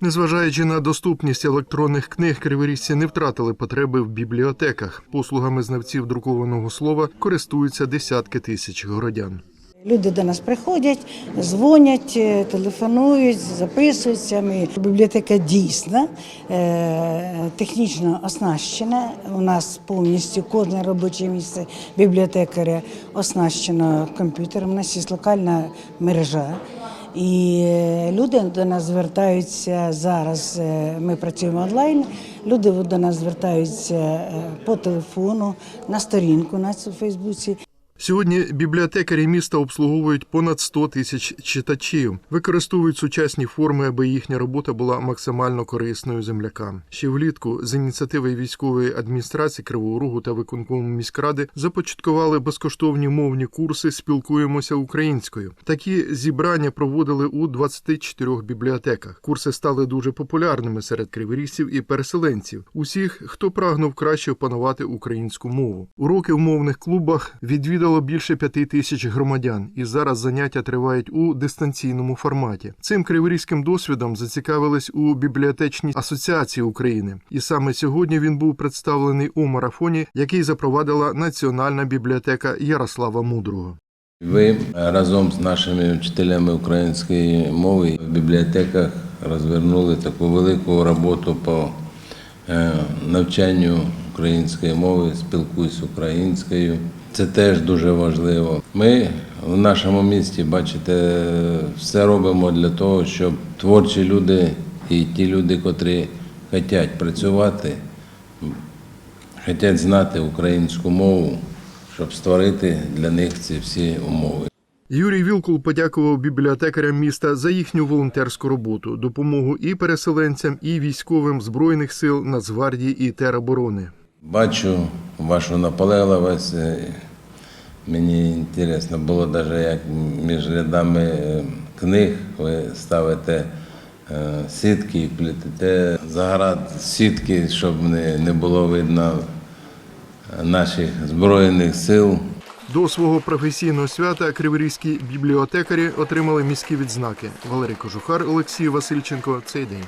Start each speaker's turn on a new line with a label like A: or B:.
A: Незважаючи на доступність електронних книг, криворіжці не втратили потреби в бібліотеках. Послугами знавців друкованого слова користуються десятки тисяч городян.
B: Люди до нас приходять, дзвонять, е, телефонують, записуються. Ми бібліотека дійсна, е, технічно оснащена. У нас повністю кожне робоче місце бібліотекаря оснащено комп'ютером. У нас є локальна мережа. І люди до нас звертаються зараз. е, Ми працюємо онлайн. Люди до нас звертаються е, по телефону на сторінку на у Фейсбуці.
A: Сьогодні бібліотекарі міста обслуговують понад 100 тисяч читачів, використовують сучасні форми, аби їхня робота була максимально корисною землякам. Ще влітку з ініціативи військової адміністрації Кривого Рогу та виконкому міськради започаткували безкоштовні мовні курси Спілкуємося українською. Такі зібрання проводили у 24 бібліотеках. Курси стали дуже популярними серед криворіжців і переселенців. Усіх, хто прагнув краще опанувати українську мову. Уроки в мовних клубах відвідало більше п'яти тисяч громадян, і зараз заняття тривають у дистанційному форматі. Цим криворізьким досвідом зацікавились у бібліотечній асоціації України, і саме сьогодні він був представлений у марафоні, який запровадила Національна бібліотека Ярослава Мудрого.
C: Ви разом з нашими вчителями української мови в бібліотеках розвернули таку велику роботу по е, навчанню української мови, спілкуюсь українською. Це теж дуже важливо. Ми в нашому місті, бачите, все робимо для того, щоб творчі люди і ті люди, котрі хочуть працювати, хочуть знати українську мову, щоб створити для них ці всі умови.
A: Юрій Вілкул подякував бібліотекарям міста за їхню волонтерську роботу, допомогу і переселенцям, і військовим збройних сил Нацгвардії і тероборони.
C: Бачу вашу наполегливість. е, Мені цікаво було навіть як між рядами е, книг ви ставите е, сітки і плетете заград сітки, щоб не, не було видно наших збройних сил.
A: До свого професійного свята криворізькі бібліотекарі отримали міські відзнаки. Валерій Кожухар, Олексій Васильченко. Цей день.